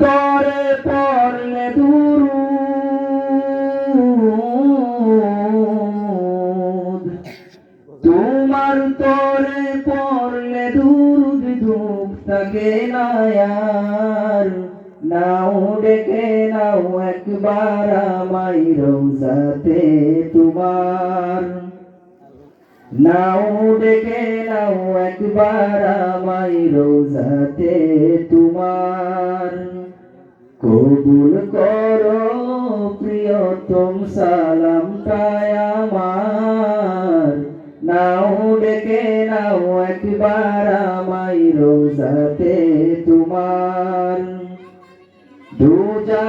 তরে পড়লে দুরুদ তোমার তরে পড়লে দুরুদ দুঃখ থাকে না আর। নাও ডেকে নাও একবার আমায় রোজাতে তোমার নাও ডেকে নাও একবার আমায় রোজাতে তোমার কবুল করো প্রিয়তম সালামটায় আমার। নাও ডেকে নাও একবার আমায় রোজাতে তোমার। দুজাহানের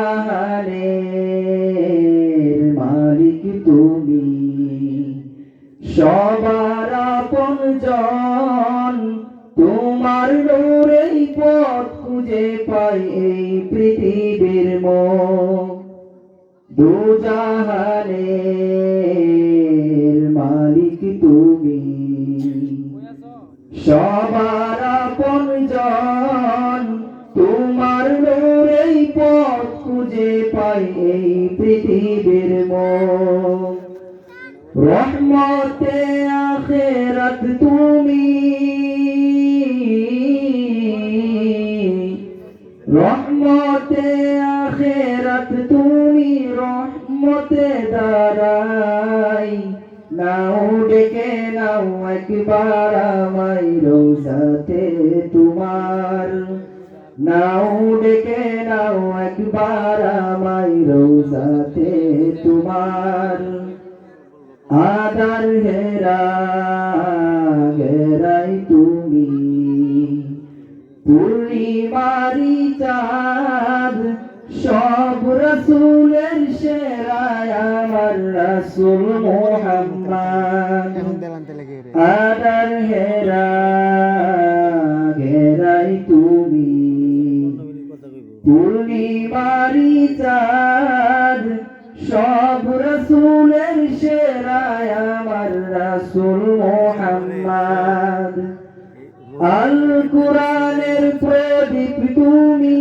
মালিক তুমি। সবার আপন জন, তোমার নূরেই পথ খুঁজে পাই এই পৃথিবীর মুখ দুজাহানের মালিক তুমি। সবার আপন তোমার নূরেই পথ খুঁজে পাই এই পৃথিবীর মুখ রহমতে রহমতে আখেরাত তুমি রহমতে দাঁড়াই। নাও ডেকে নাও একবার আমায় রোজাতে তোমার। নাও ডেকে নাও একবার আমায় রোজাতে তোমার। আদার হেরা হেরাই তুমি। পূর্ণিমারি চাঁদ সব রসুলের সেরায় আমার রসুল মোহাম্মদ। আদার হেরা ঘেরাই তুমি। পূর্ণিমারি চাঁদ সব রসুলের সেরায় আমার রসুল মোহাম্মদ। আল কোরআনের প্রদীপ তুমি।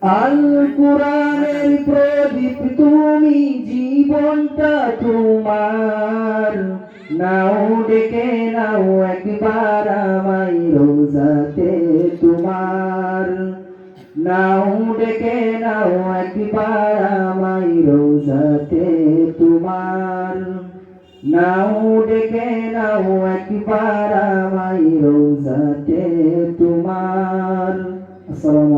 আল কোরআনের প্রদীপ তুমি জীবনটা তোমার। নাও ডেকে নাও একবার আমায় রোজাতে তোমার। নাও ডেকে নাও একবার আমায় রোজাতে তোমার। নাও ডেকে নাও একবার আমায় রোজাতে তোমার। আসসালামু